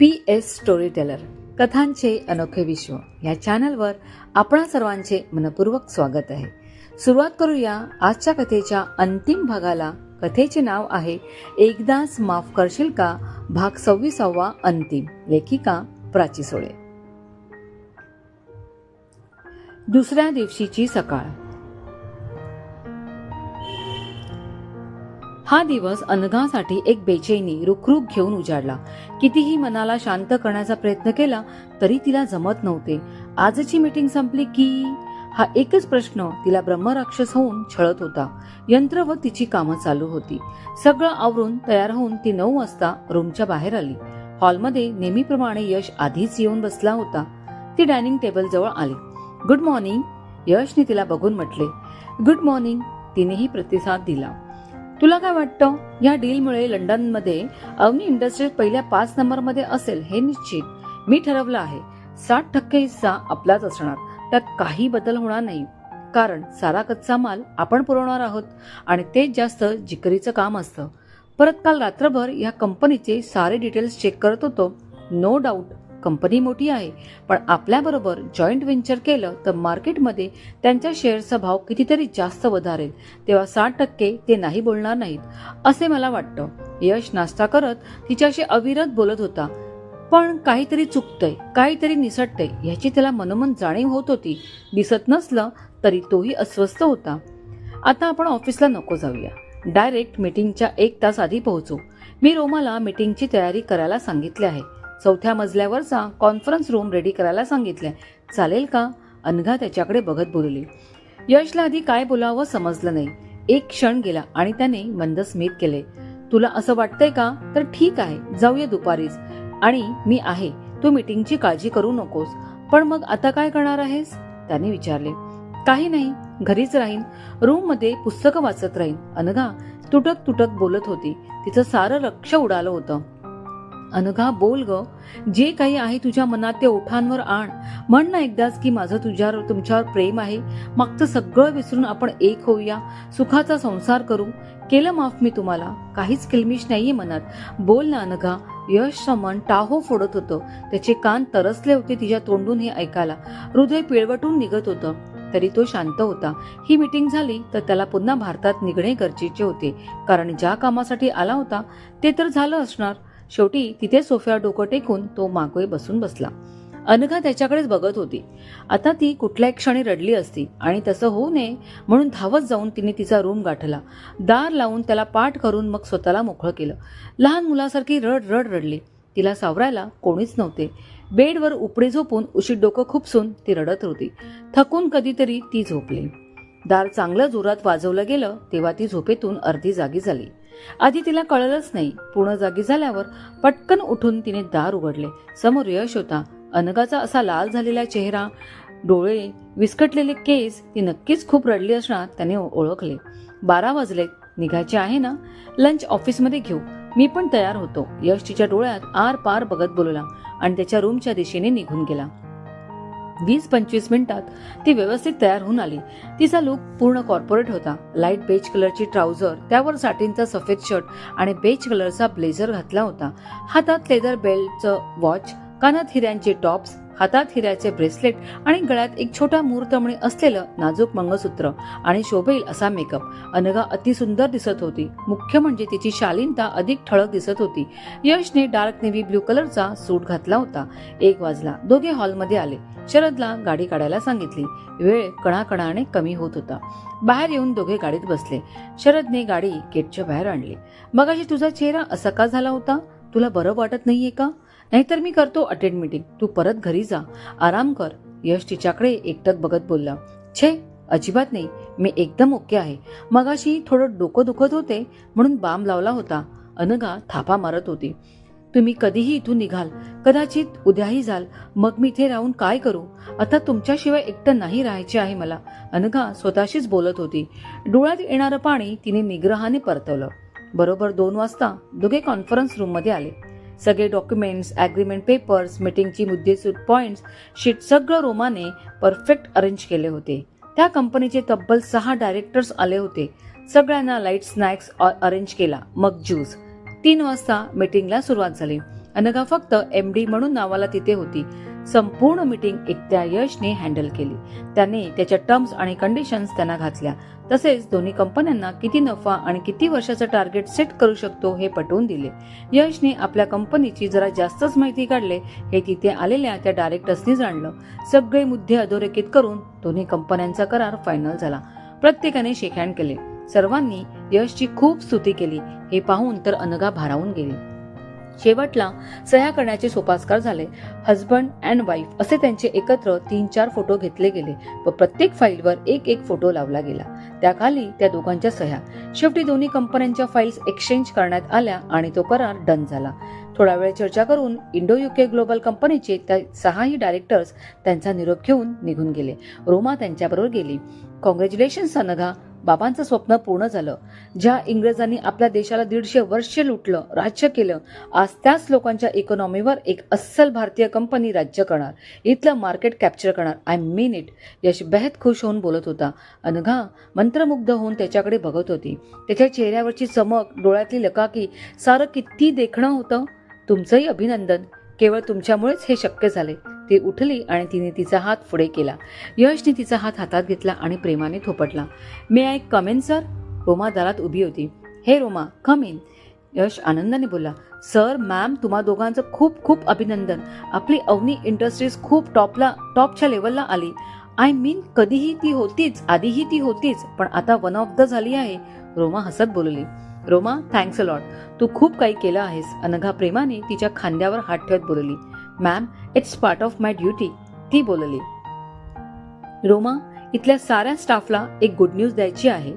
P S story teller कथांचे अनोखे विश्व. या चॅनलवर आपणा सर्वांचे मनपूर्वक स्वागत आहे. सुरुवात करूया आजच्या कथेच्या अंतिम भागाला. कथेचे नाव आहे एकदाच माफ करशील का? भाग सव्वीसावा अंतिम. लेखिका प्राची सोळे. दुसऱ्या दिवशीची सकाळ. हा दिवस अनघासाठी एक बेचैनी रुखरुख घेऊन उजाडला. कितीही मनाला शांत करण्याचा प्रयत्न केला तरी तिला जमत नव्हते. आजची मीटिंग संपली की हा एकच प्रश्न तिला ब्रह्मराक्षस होऊन छळत होता. यंत्र व तिची कामं चालू होती. सगळं आवरून तयार होऊन ती नऊ वाजता रूमच्या बाहेर आली. हॉलमध्ये नेहमीप्रमाणे यश आधीच येऊन बसला होता. ती डायनिंग टेबल जवळ आली. Good morning. यशने तिला बघून म्हटले. Good morning. तिनेही प्रतिसाद दिला. तुला काय वाटतं? या डीलमुळे लंडनमध्ये अवनी इंडस्ट्रीज पहिल्या पाच नंबरमध्ये असेल हे निश्चित. मी ठरवलं आहे साठ टक्के हिस्सा आपलाच असणार. त्यात काही बदल होणार नाही. कारण सारा कच्चा माल आपण पुरवणार आहोत आणि तेच जास्त जिकरीचं काम असतं. परत काल रात्रभर या कंपनीचे सारे डिटेल्स चेक करत होतो. No doubt. कंपनी मोठी आहे. पण आपल्याबरोबर जॉईंट व्हेंचर केलं तर मार्केटमध्ये त्यांच्या शेअरचा भाव कितीतरी जास्त वधारेल. तेव्हा साठ टक्के ते नाही बोलणार नाहीत असे मला वाटतं. यश नाश्ता करत तिच्याशी अविरत बोलत होता. पण काहीतरी चुकतंय काहीतरी निसटतंय ह्याची त्याला मनोमन जाणीव होत होती. दिसत नसलं तरी तोही अस्वस्थ होता. आता आपण ऑफिसला नको जाऊया. डायरेक्ट मीटिंगच्या एक तास आधी पोहोचू. मी रोमाला मीटिंगची तयारी करायला सांगितले आहे. चौथ्या मजल्यावरचा कॉन्फरन्स रूम रेडी करायला सांगितलंय. चालेल का? अनघा त्याच्याकडे बघत बोलली. यशला आधी काय बोलावं समजलं नाही. एक क्षण गेला आणि त्याने मंद स्मित केले. तुला असं वाटतंय का? तर ठीक आहे जाऊया दुपारीच. आणि मी आहे तू मीटिंगची काळजी करू नकोस. पण मग आता काय करणार आहेस? त्याने विचारले. काही नाही घरीच राहीन. रूममध्ये पुस्तकं वाचत राहीन. अनघा तुटक तुटक बोलत होती. तिचं सारं लक्ष उडालं होतं. अनघा बोल ग. जे काही आहे तुझ्या मनात ते ओठांवर आण. म्हण ना एकदाच की माझं तुझ्यावर तुमच्यावर प्रेम आहे. मागचं सगळं विसरून आपण एक होऊया. सुखाचा संसार करू. केलं माफ मी तुम्हाला. काहीच किलमिश नाहीये मनात. बोल ना अनघा. यशचं मन टाहो फोडत होतं. त्याचे कान तरसले होते तिच्या तोंडून हे ऐकायला. हृदय पिळवटून निघत होतं. तरी तो शांत होता. ही मीटिंग झाली तर त्याला पुन्हा भारतात निघणे गरजेचे होते. कारण ज्या कामासाठी आला होता ते तर झालं असणार. शेवटी तिथे सोफ्यावर डोकं टेकून तो मागोय बसून बसला. अनघा त्याच्याकडेच बघत होती. आता ती कुठल्याही क्षणी रडली असती आणि तसं होऊ नये म्हणून धावत जाऊन तिने तिचा रूम गाठला. दार लावून त्याला पाठ करून मग स्वतःला मोकळं केलं. लहान मुलासारखी रड रड रडली. तिला सावरायला कोणीच नव्हते. बेडवर उपडे झोपून उशीत डोकं खुपसून ती रडत होती. थकून कधीतरी ती झोपली. दार चांगलं जोरात वाजवलं गेलं तेव्हा ती झोपेतून अर्धी जागी झाली. आधी तिला कळलंच नाही. पूर्ण जागी झाल्यावर पटकन उठून तिने दार उघडले. समोर यश होता. अनगाचा असा लाल झालेला चेहरा डोळे विस्कटलेले केस ती नक्कीच खूप रडली असणार त्याने ओळखले. बारा वाजले. निघायचे आहे ना? लंच ऑफिसमध्ये घेऊ. मी पण तयार होतो. यश तिच्या डोळ्यात आर पार बघत बोलला आणि त्याच्या रूमच्या दिशेने निघून गेला. वीस पंचवीस मिनिटात ती व्यवस्थित तयार होऊन आली. तिचा लुक पूर्ण कॉर्पोरेट होता. लाइट बेज कलरची ट्राउझर त्यावर साठींचा सफेद शर्ट आणि बेज कलरचा ब्लेझर घातला होता. हातात लेदर बेल्टचं वॉच कानात हिऱ्यांचे टॉप्स हातात हिऱ्याचे ब्रेसलेट आणि गळ्यात एक छोटा मुहूर्तमणी असलेलं नाजूक मंगळसूत्र आणि शोभेल असा मेकअप. अनघा अतिसुंदर दिसत होती. मुख्य म्हणजे तिची शालीनता अधिक ठळक दिसत होती. यशने डार्क नेव्ही ब्ल्यू कलरचा सूट घातला होता. एक वाजला. दोघे हॉलमध्ये आले. शरदला गाडी काढायला सांगितली. वेळ कणाकणाने कमी होत होता. बाहेर येऊन दोघे गाडीत बसले. शरदने गाडी गेटच्या बाहेर आणली. मगाशी तुझा चेहरा असा का झाला होता? तुला बरं वाटत नाहीये का? नाहीतर मी करतो अटेंड मीटिंग तू परत घरी जा. आराम कर. यश तिच्याकडे एकटक बघत बोलला. छे अजिबात नाही. मी एकदम ओके आहे. मगाशी थोडं डोकं दुखत होते म्हणून बाम लावला होता. अनघा थापा मारत होती. तुम्ही कधीही इथून निघाल. कदाचित उद्याही जाल. मग मी इथे राहून काय करू? आता तुमच्याशिवाय एकटं नाही राहायचे आहे मला. अनघा स्वतःशीच बोलत होती. डोळ्यात येणारं पाणी तिने निग्रहाने परतवलं. बरोबर दोन वाजता दोघे कॉन्फरन्स रूममध्ये आले. सगळे डॉक्युमेंट्स ॲग्रीमेंट पेपर्स मीटिंगची मुद्देसूद पॉईंट्स शीट सगळं रोमाने परफेक्ट अरेंज केले होते. त्या कंपनीचे तब्बल सहा डायरेक्टर्स आले होते. सगळ्यांना लाइट स्नॅक्स अरेंज केला. मग ज्यूस तीन वाजता मीटिंगला सुरुवात झाली. अनघा फक्त एम डी म्हणून नावाला तिथे होती. संपूर्ण मीटिंग एकट्या यशने हँडल केली. त्याने त्याच्या टर्म्स आणि कंडिशन्स त्यांना घातल्या. तसेच दोन्ही कंपन्यांना किती नफा आणि किती वर्षाचं टार्गेट सेट करू शकतो हे पटवून दिले. यशने आपल्या कंपनीची जरा जास्तच माहिती काढले. हे तिथे आलेल्या त्या डायरेक्टर्सनी जाणलं. सगळे मुद्दे अधोरेखित करून दोन्ही कंपन्यांचा करार फायनल झाला. प्रत्येकाने शेक हँड केले. सर्वांनी यशची खूप स्तुती केली. हे पाहून तर अनघा भारावून गेली. शेवटला सह्या करण्याचे सोपास्कार झाले. हजबंड अँड वाईफ असे त्यांचे एकत्र तीन चार फोटो घेतले गेले व प्रत्येक फाईलवर एक एक फोटो लावला गेला. त्याखाली त्या दोघांच्या सह्या. शेवटी दोन्ही कंपन्यांच्या फाईल्स एक्सचेंज करण्यात आल्या आणि तो करार डन झाला. थोडा वेळ चर्चा करून इंडो युके ग्लोबल कंपनीचे त्या सहाही डायरेक्टर्स त्यांचा निरोप घेऊन निघून गेले. रोमा त्यांच्याबरोबर गेली. कॉंग्रॅच्युलेशन्स अनघा बाबांचं स्वप्न पूर्ण झालं. ज्या इंग्रजांनी आपल्या देशाला दीडशे वर्ष लुटलं राज्य केलं आज त्याच लोकांच्या इकॉनॉमीवर एक अस्सल भारतीय कंपनी राज्य करणार इथलं मार्केट कॅप्चर करणार. आय मीन इट यश बेहद खुश होऊन बोलत होता. अनघा मंत्रमुग्ध होऊन त्याच्याकडे बघत होती. त्याच्या चेहऱ्यावरची चमक डोळ्यातली लकाकी सारं किती देखणं होतं. तुमचंही अभिनंदन. केवळ तुमच्यामुळेच हे शक्य झाले. ती उठली आणि तिने तिचा हात पुढे केला. यशने तिचा हात हातात घेतला आणि प्रेमाने थोपटला. May I come in sir Roma दारात उभी होती. हे रोमा कम इन यश आनंदाने बोलला सर मॅम तुम्हा दोघांचं खूप खूप अभिनंदन. आपली अवनी इंडस्ट्रीज खूप टॉपला टॉपच्या लेवलला आली. आय मीन कधीही ती होतीच आधीही ती होतीच पण आता वन ऑफ द झाली आहे. रोमा हसत बोलली. रोमा थँक्स अ लॉट तू खूप काही केलं आहेस. अनघा प्रेमाने तिच्या खांद्यावर हात ठेवत बोलली. Ma'am it's part of my duty ती बोलली. रोमा इथल्या साऱ्या स्टाफला एक गुड न्यूज द्यायची आहे.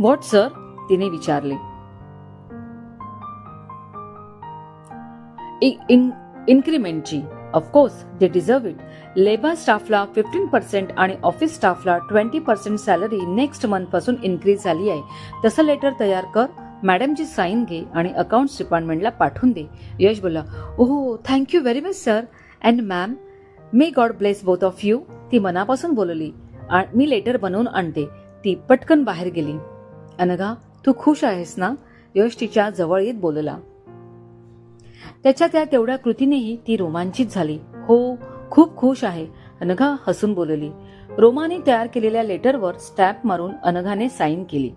व्हॉट सर तिने विचारले. इन्क्रीमेंटची of course they deserve it labour स्टाफला फिफ्टीन पर्सेंट आणि ऑफिस स्टाफला ट्वेंटी पर्सेंट सॅलरी नेक्स्ट मंथपासून इन्क्रीज झाली आहे. तसं लेटर तयार कर मॅडमची साईन घे आणि अकाउंट्स डिपार्टमेंटला पाठवून दे. यश बोला ओहो thank you very much sir and ma'am may God bless both of you ती मनापासून बोलली आ- मी लेटर बनवून आणते. ती पटकन बाहेर गेली. अनघा तू खुश आहेस ना? यश तिच्या जवळ येत बोलला. त्याच्या त्या तेवढ्या कृतीनेही ती रोमांचित झाली. हो खूप खुश आहे अनघा हसून बोलली. रोमाने तयार केलेल्या लेटरवर स्टॅम्प मारून अनघाने साईन केली.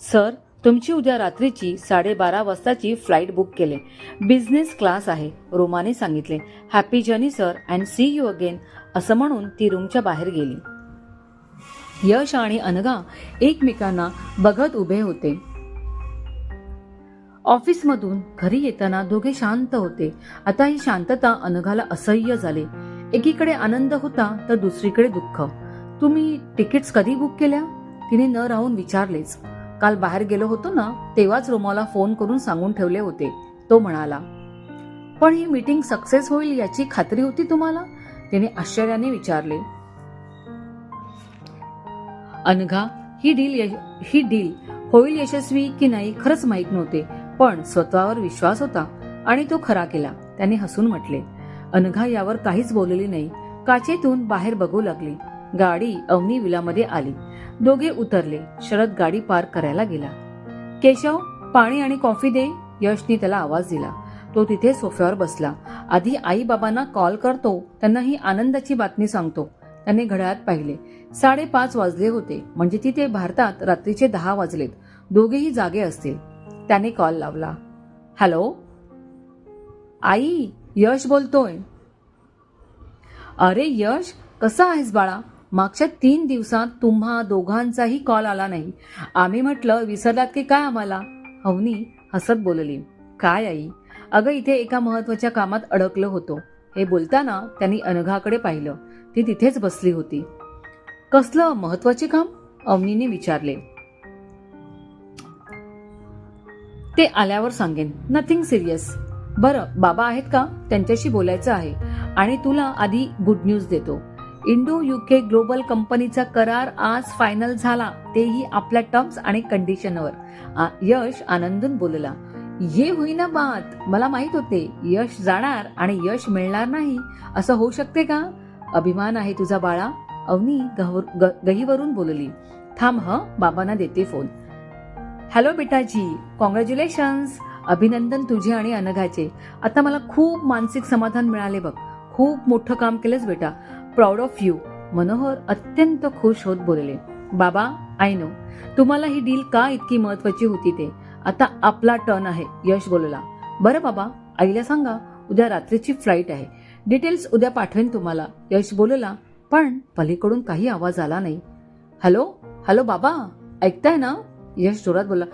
सर तुमची उद्या रात्रीची साडेबारा वाजताची फ्लाईट बुक केले. बिझनेस क्लास आहे रोमाने सांगितले. Happy journey sir and see you again असं म्हणून ती रूमच्या बाहेर गेली. यश आणि अनघा एकमेकांना बघत उभे होते. ऑफिसमधून घरी येताना दोघे शांत होते. आता ही शांतता अनघाला असह्य झाली. एकीकडे आनंद होता तर दुसरीकडे दुःख. तुम्ही तिकीट्स कधी बुक केल्या? तिने न राहून विचारलेच. काल बाहेर गेलो होतो ना तेव्हाच रोमाला फोन करून सांगून ठेवले होते. तो म्हणाला पण ही मीटिंग सक्सेस होईल याची खात्री होती तुम्हाला? तिने आश्चर्याने विचारले. अनघा ही डील ही डील होईल यशस्वी की नाही खरंच माहीत नव्हते पण स्वतःवर विश्वास होता आणि तो खरा केला त्याने हसून म्हटले. अनघा यावर काहीच बोलली नाही. काचेतून बाहेर बघू लागली. गाडी अवनी विलामध्ये आली. दोघे उतरले. शरद गाडी पार्क करायला गेला. केशव पाणी आणि कॉफी दे. यशने त्याला आवाज दिला. तो तिथे सोफ्यावर बसला. आधी आई बाबांना कॉल करतो. त्यांना ही आनंदाची बातमी सांगतो. त्याने घड्याळात पाहिले. साडेपाच वाजले होते. म्हणजे तिथे भारतात रात्रीचे दहा वाजलेत. दोघेही जागे असतील. त्याने कॉल लावला. हॅलो? आई यश बोलतोय. अरे यश कसा आहेस बाळा? मागच्या तीन दिवसात तुम्हा दोघांचाही कॉल आला नाही. आम्ही म्हटलं विसरलात की काय आम्हाला? अवनी हसत बोलली काय आई? अगं इथे एका महत्त्वाच्या कामात अडकलं होतो. हे बोलताना त्यांनी अनघाकडे पाहिलं. ती तिथेच बसली होती. कसलं? महत्त्वाचे काम? अवनीने विचारले. ते आल्यावर सांगेन. Nothing serious. बरं बाबा आहेत का? त्यांच्याशी बोलायचं आहे. आणि तुला आधी गुड न्यूज देतो. इंडो युके ग्लोबल कंपनीचा करार आज फायनल झाला. तेही आपल्या टर्म्स आणि कंडिशनवर यश आनंदून बोलला. ये होईना बात. मला माहीत होते. यश जाणार आणि यश मिळणार नाही. असं होऊ शकते का? अभिमान आहे तुझा बाळा. अवनी ग- गहीवरून बोलली. थांब ह. बाबांना देते फोन हॅलो बेटाजी कॉंग्रॅच्युलेशन्स अभिनंदन तुझे आणि अनघाचे. आता मला खूप मानसिक समाधान मिळाले बघ. खूप मोठं काम केलंच बेटा. प्राऊड ऑफ यू मनोहर अत्यंत खुश होत बोलले बाबा आय नो तुम्हाला ही डील का इतकी महत्वाची होती ते? आता आपला टर्न आहे यश बोलला. बरं बाबा आईला सांगा उद्या रात्रीची फ्लाईट आहे. डिटेल्स उद्या पाठवेन तुम्हाला यश बोलला. पण पलीकडून काही आवाज आला नाही. हॅलो? हॅलो बाबा ऐकताय ना? यश जोरात बोलला.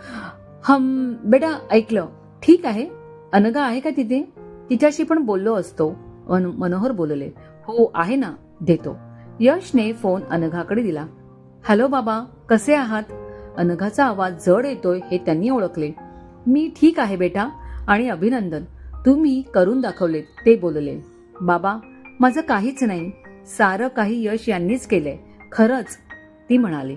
हम बेटा ऐकलं. ठीक आहे. अनगा आहे का तिथे? तिच्याशी पण बोललो असतो. मन- मनोहर बोलले हो आहे ना. देतो. यशने फोन अनघाकडे दिला. हॅलो बाबा कसे आहात? अनघाचा आवाज जड येतोय हे त्यांनी ओळखले. मी ठीक आहे बेटा आणि अभिनंदन. तुम्ही करून दाखवले ते बोलले. बाबा माझं काहीच नाही. सारं काही यश यांनीच केलंय. खरंच ती म्हणाली.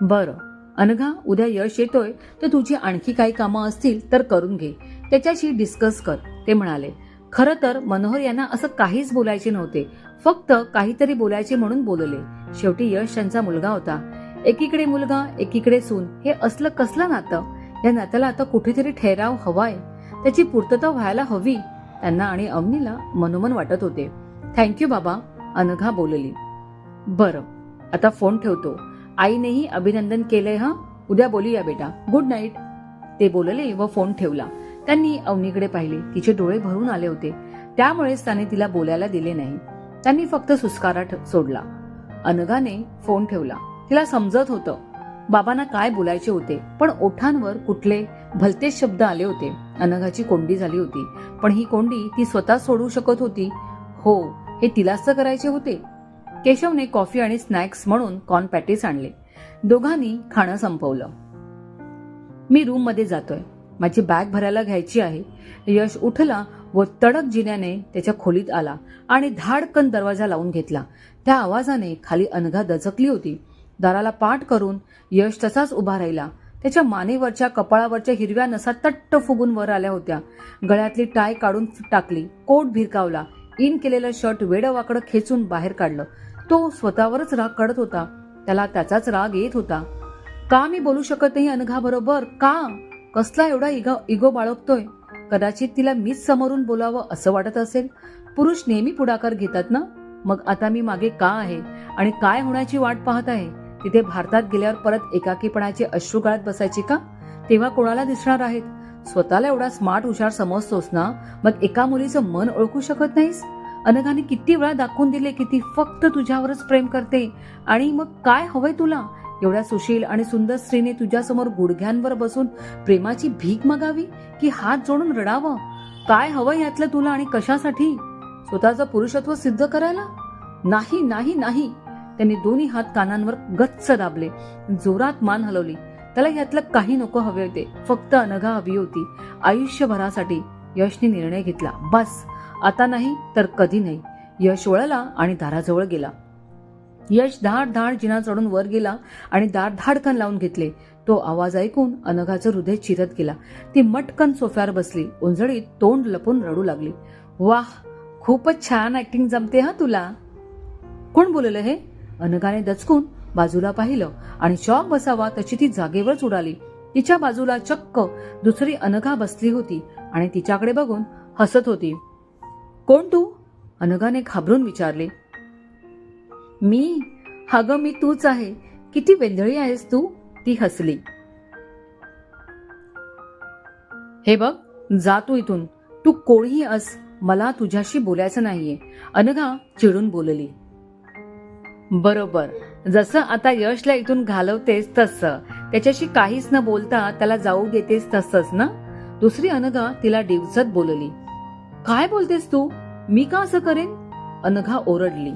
बरं अनघा उद्या यश येतोय तर तुझी आणखी काही कामं असतील तर करून घे. त्याच्याशी डिस्कस कर ते म्हणाले. खरं तर मनोहर यांना असं काहीच बोलायचे नव्हते. फक्त काहीतरी बोलायचे म्हणून बोलले. शेवटी यश त्यांचा मुलगा होता. एकीकडे मुलगा एकीकडे सून. हे असलं कसलं नातं? या नात्याला आता कुठेतरी ठेराव हवाय. त्याची पूर्तता व्हायला हवी. त्यांना आणि अवनीला मनोमन वाटत होते. थँक्यू बाबा अनघा बोलली. बरं आता फोन ठेवतो. आईनेही अभिनंदन केलंय हा? उद्या बोलूया बेटा. Good night. ते बोलले व फोन ठेवला. त्यांनी अवनीकडे पाहिले. तिचे डोळे भरून आले होते. त्यामुळेच त्याने तिला बोलायला दिले नाही. त्यांनी फक्त सुस्कारा सोडला. अनघाने फोन ठेवला. तिला समजत होतं. बाबांना काय बोलायचे होते? पण ओठांवर कुठले भलतेच शब्द आले होते. अनघाची कोंडी झाली होती. पण ही कोंडी ती स्वतः सोडू शकत होती. हो हे तिलाच तर करायचे होते. केशवने कॉफी आणि स्नॅक्स म्हणून कॉर्न पॅटीस आणले. दोघांनी खाणं संपवलं. मी रूममध्ये जातोय. माझी बॅग भरायला घ्यायची आहे. यश उठला व तडक जिन्याने त्याच्या खोलीत आला आणि धाडकन दरवाजा लावून घेतला. त्या आवाजाने खाली अनघा दचकली होती. दाराला पाठ करून यश तसाच उभा राहिला. त्याच्या मानेवरच्या कपाळावरच्या हिरव्या नसा तट्ट फुगून वर आल्या होत्या. गळ्यातली टाय काढून टाकली. कोट भिरकावला. इन केलेलं शर्ट वेडवाकडं खेचून बाहेर काढलं. तो स्वतःवरच राग काढत होता. त्याला त्याचाच राग येत होता. का मी बोलू शकत नाही अनघा बरोबर का? कसला एवढा इगो इगो बाळगतोय? कदाचित तिला मीच समोरून बोलावं असं वाटत असेल. पुरुष नेहमी पुढाकार घेतात ना? मग आता मी मागे का आहे? आणि काय होण्याची वाट पाहत आहे? तिथे भारतात गेल्यावर परत एकाकीपणाचे अश्रू गाळत बसायची का? तेव्हा कोणाला दिसणार आहेत? स्वतःला एवढा स्मार्ट हुशार समजतोस ना? मग एका मुलीचं मन ओळखू शकत नाहीस? अनघाने किती वेळा दाखवून दिले की ती फक्त तुझ्यावरच प्रेम करते. आणि मग काय हवंय तुला? एवढ्या सुशील आणि सुंदर स्त्रीने तुझ्यासमोर गुडघ्यांवर बसून प्रेमाची भीक मागावी की हात जोडून रडावं? काय हवं यातलं तुला आणि कशासाठी? स्वतःचं पुरुषत्व सिद्ध करायला? नाही नाही नाही. त्यांनी दोन्ही हात कानांवर गच्च दाबले. जोरात मान हलवली. त्याला यातलं काही नको हवे होते. फक्त अनघा हवी होती. आयुष्यभरासाठी यशने निर्णय घेतला. बस. आता नाही तर कधी नाही. यश वळला आणि दाराजवळ गेला. यश धाड धाड जिना चढून वर गेला आणि दार धाडकन लावून घेतले. तो आवाज ऐकून अनघाचं हृदय चिरत गेला. ती मटकन सोफ्यावर बसली. उंजळीत तोंड लपून रडू लागली. वाह खूपच छान ऍक्टिंग जमते हा तुला. कोण बोललं हे? अनघाने दचकून बाजूला पाहिलं आणि शॉक बसावा तशी ती जागेवरच उडाली. तिच्या बाजूला चक्क दुसरी अनघा बसली होती आणि तिच्याकडे बघून हसत होती. कोण तू? अनघाने घाबरून विचारले. मी अगं मी तूच आहे. किती वेंधळी आहेस तू? ती हसली. हे बघ जा तू इथून. तू कोणीही अस मला तुझ्याशी बोलायचं नाहीये. अनघा चिडून बोलली. बरोबर जसं आता यशला इथून घालवतेस तसं. त्याच्याशी काहीच न बोलता त्याला जाऊ देतेस तसंच ना? दुसरी अनघा तिला डिवचत बोलली. काय बोलतेस तू? मी का असं करेन? अनघा ओरडली.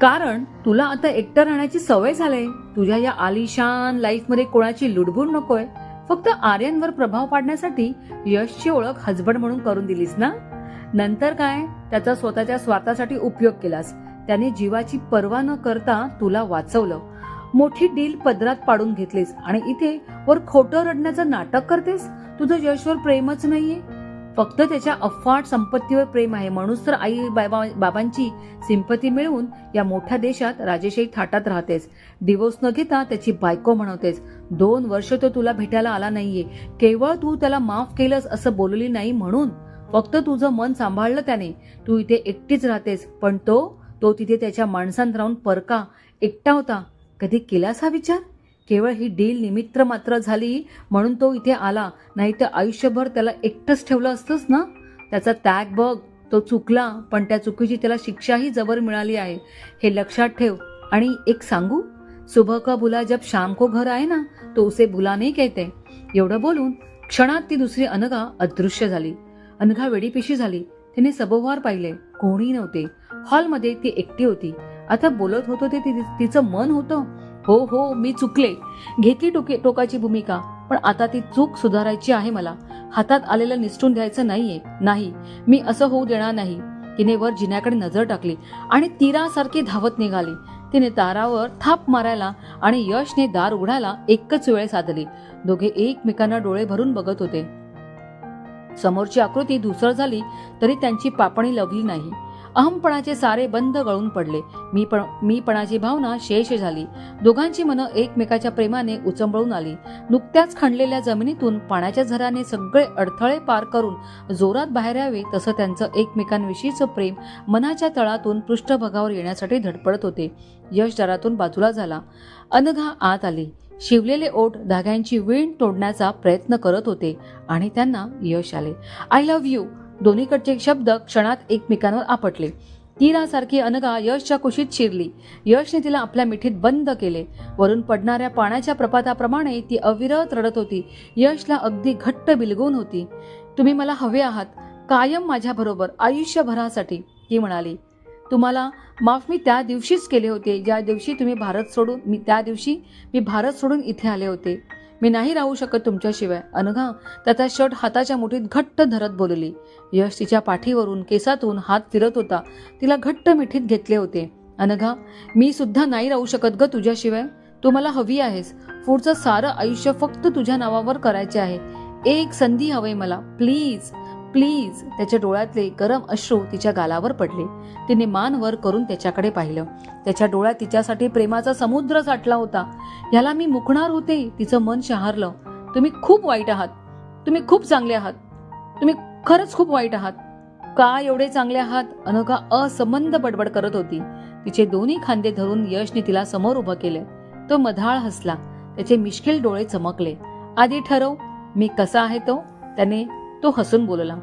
कारण तुला आता एकटं राहण्याची सवय झालंय. तुझ्या या आलिशान लाईफमध्ये कोणाची लुडबुड नकोय. फक्त आर्यांवर प्रभाव पाडण्यासाठी यशची ओळख हजबंड म्हणून करून दिलीस ना? नंतर काय? त्याचा स्वतःच्या स्वार्थासाठी उपयोग केलास. त्याने जीवाची पर्वा न करता तुला वाचवलं. मोठी डील पदरात पाडून घेतलीस आणि इथे वर खोटं रडण्याचं नाटक करतेस? तुझं यशवर प्रेमच नाहीये. फक्त त्याच्या अफाट संपत्तीवर प्रेम आहे. म्हणूनच तर आई बाबा बाबांची सिंपती मिळवून या मोठ्या देशात राजेशाही थाटात राहतेस. डिवोर्स न घेता त्याची बायको म्हणवतेस दोन वर्ष तो तुला भेटायला आला नाहीये. केवळ तू त्याला माफ केलंस असं बोलली नाही म्हणून फक्त तुझं मन सांभाळलं त्याने. तू इथे एकटीच राहतेस. पण तो तो तिथे त्याच्या माणसांत राहून परका एकटा होता. कधी केलास हा विचार? केवळ ही डील निमित्त मात्र झाली म्हणून तो इथे आला. नाही तर आयुष्यभर त्याला एकटंच ठेवलं असतंच ना? त्याचा त्याग बघ. तो चुकला पण त्या चुकीची त्याला शिक्षाही जबर मिळाली आहे. हे लक्षात ठेव. आणि एक सांगू? सुबह का बुला जब शाम को घर आहे ना तो उसे बुला नाही कहते. एवढं बोलून क्षणात ती दुसरी अनघा अदृश्य झाली. अनघा वेडीपिशी झाली. तिने सभोवार पाहिले. कोणी नव्हते. हॉलमध्ये ती एकटी होती. आता बोलत होतो ते ति- तिचं मन होतं. हो हो मी चुकले. घेतली टोके टोकाची भूमिका पण आता ती चूक सुधारायची आहे मला. हातात आलेलं निसटून द्यायचं नाहीये. नाही मी असं होऊ देणार नाही. तिने वर जिन्याकडे नजर टाकली आणि तीरासारखी धावत निघाली. तिने दारावर थाप मारायला आणि यशने दार उघडायला एकच वेळ साधली. दोघे एकमेकांना डोळे भरून बघत होते. समोरची आकृती धुसळ झाली तरी त्यांची पापणी लवली नाही. अहमपणाचे सारे बंद गळून पडले. मी पण मीपणाची भावना शेष झाली. दोघांची मनं एकमेकाच्या प्रेमाने उचंबळून आली. नुकत्याच खणलेल्या जमिनीतून पाण्याच्या झराने सगळे अडथळे पार करून जोरात बाहेर यावे तसं त्यांचं एकमेकांविषयीचं प्रेम मनाच्या तळातून पृष्ठभागावर येण्यासाठी धडपडत होते. यश दारातून बाजूला झाला. अनघा आत आली. शिवलेले ओठ धाग्यांची वीण तोडण्याचा प्रयत्न करत होते आणि त्यांना यश आले. I love you. दोन्हीकडचे शब्द क्षणात एकमेकांवर आपटले. तीरासारखी अनगा यशच्या कुशीत शिरली. यशने तिला आपल्या मिठीत बंद केले. वरून पडणाऱ्या पाण्याच्या प्रपाताप्रमाणे ती अविरत रडत होती. यशला अगदी घट्ट बिलगून होती. तुम्ही मला हवे आहात. कायम माझ्याबरोबर आयुष्यभरासाठी ती म्हणाली. तुम्हाला माफ मी त्या दिवशीच केले होते. ज्या दिवशी तुम्ही भारत सोडून मी त्या दिवशी मी भारत सोडून इथे आले होते. मी नाही राहू शकत तुमच्याशिवाय. अनघा. त्याचा शर्ट हाताच्या मुठीत घट्ट धरत बोलली. यश तिच्या पाठीवरून केसातून हात फिरत होता. तिला घट्ट मिठीत घेतले होते. अनघा मी सुद्धा नाही राहू शकत ग तुझ्याशिवाय. तू मला हवी आहेस. पुढचं सारं आयुष्य फक्त तुझ्या नावावर करायचे आहे. एक संधी हवंय मला. प्लीज. प्लीज त्याच्या डोळ्यातले गरम अश्रू तिच्या गालावर पडले. तिने मान वर करून त्याच्याकडे पाहिलं. त्याच्या डोळ्यात तिच्यासाठी प्रेमाचा समुद्र साठला होता. ह्याला मी मुकणार होते तिचं मन शहारलं. तुम्ही खूप वाईट आहात. तुम्ही खूप चांगले आहात. तुम्ही खरंच खूप वाईट आहात. का एवढे चांगले आहात? अनघा असंबंध बडबड करत होती. तिचे दोन्ही खांदे धरून यशने तिला समोर उभं केले. तो मधाळ हसला. त्याचे मिश्किल डोळे चमकले. आधी ठरव. मी कसा आहे तो? त्याने तो हसून बोलला.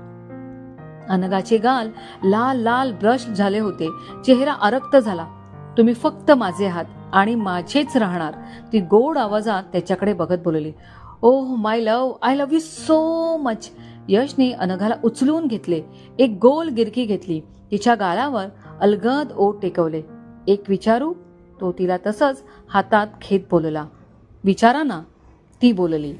अनगाचे गाल लाल लाल ब्रश झाले होते. चेहरा अरक्त झाला. तुम्ही फक्त माझे आहात आणि माझेच राहणार. ती गोड आवाजात त्याच्याकडे बघत बोलली. ओह my love I love you so much. यशने अनघाला उचलून घेतले. एक गोल गिरकी घेतली. तिच्या गालावर अलगद ओट टेकवले. एक विचारू? तो तिला तसंच हातात खेत बोलला. विचारा ना. ती बोलली.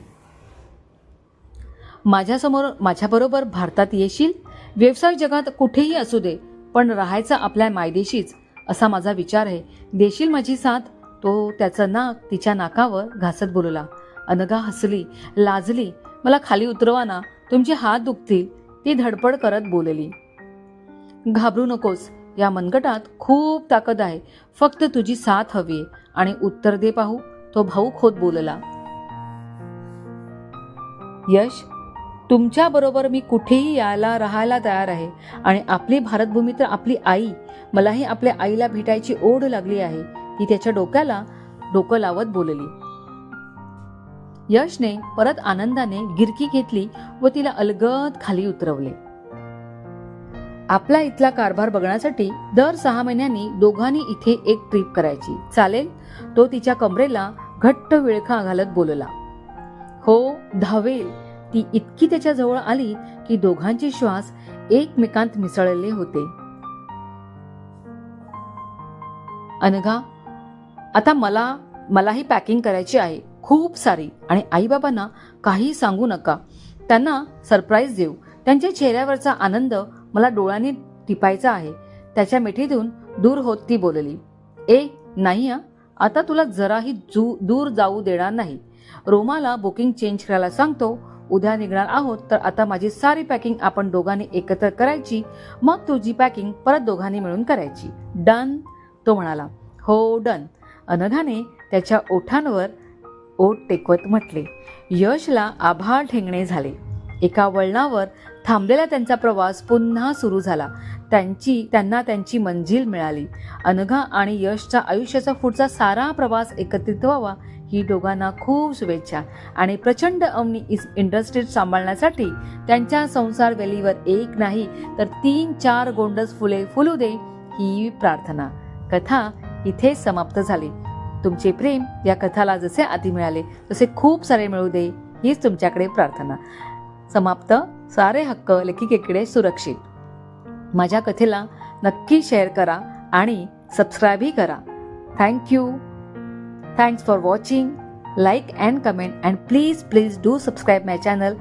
माझ्यासमोर माझ्याबरोबर भारतात येशील? व्यवसाय जगात कुठेही असू दे पण राहायचं आपल्या मायदेशीच असा माझा विचार आहे. देशील माझी साथ? तो त्याचं नाक तिच्या नाकावर घासत बोलला. अनघा हसली लाजली मला खाली उतरवा ना तुमचे हात दुखतील ती धडपड करत बोलली. घाबरू नकोस या मनगटात खूप ताकद आहे. फक्त तुझी साथ हवी आणि उत्तर दे पाहू तो भाऊ खोत बोलला. यश तुमच्याबरोबर मी कुठेही यायला राहायला तयार आहे. आणि आपली भारतभूमी तर आपली आई. मलाही आपल्या आईला भेटायची ओढ लागली आहे. ती त्याच्या डोक्याला डोकं लावत बोलली. यशने परत आनंदाने गिरकी घेतली व तिला अलगद खाली उतरवले. आपला इथला कारभार बघण्यासाठी दर सहा महिन्यांनी दोघांनी इथे एक ट्रिप करायची. चालेल? तो तिच्या कमरेला घट्ट विळखा घालत बोलला. हो धावेल. ती इतकी त्याच्याजवळ आली की दोघांचे श्वास एकमेकांत मिसळले होते. अनघा आता मला मलाही पॅकिंग करायची आहे. खूप सारी. आणि आईबाबांना काही सांगू नका. त्यांना सरप्राईज देऊ. त्यांच्या चेहऱ्यावरचा आनंद मला डोळ्यांनी टिपायचा आहे. त्याच्या मिठीतून दूर होत ती बोलली ए नाही आता तुला जराही जू दूर जाऊ देणार नाही. रोमाला बुकिंग चेंज करायला सांगतो. उद्या निघणार आहोत. तर आता माझी सारी पॅकिंग आपण दोघांनी एकत्र करायची. मग तुझी पॅकिंग परत दोघांनी मिळून करायची. डन तो म्हणाला हो डन अनघाने त्याच्या ओठांवर ओठ टेकवत म्हटले. यशला आभाळ ठेंगणे झाले. एका वळणावर थांबलेला त्यांचा प्रवास पुन्हा सुरू झाला. त्यांची त्यांना त्यांची मंजिल मिळाली. अनघा आणि यशच्या आयुष्याचा पुढचा सारा प्रवास एकत्रित व्हावा ही दोघांना खूप शुभेच्छा. आणि प्रचंड अवनी इस इंडस्ट्रीज सांभाळण्यासाठी त्यांच्या संसार वेलीवर एक नाही तर तीन चार गोंडस फुले फुलू दे ही प्रार्थना. कथा इथे समाप्त झाली. तुमचे प्रेम या कथाला जसे आधी मिळाले तसे खूप सारे मिळू दे हीच तुमच्याकडे प्रार्थना. समाप्त. सारे हक्क लेखिकेकडे सुरक्षित. माझ्या कथेला नक्की शेअर करा आणि सबस्क्राईबही करा. Thank you thanks for watching like and comment and please please do subscribe my channel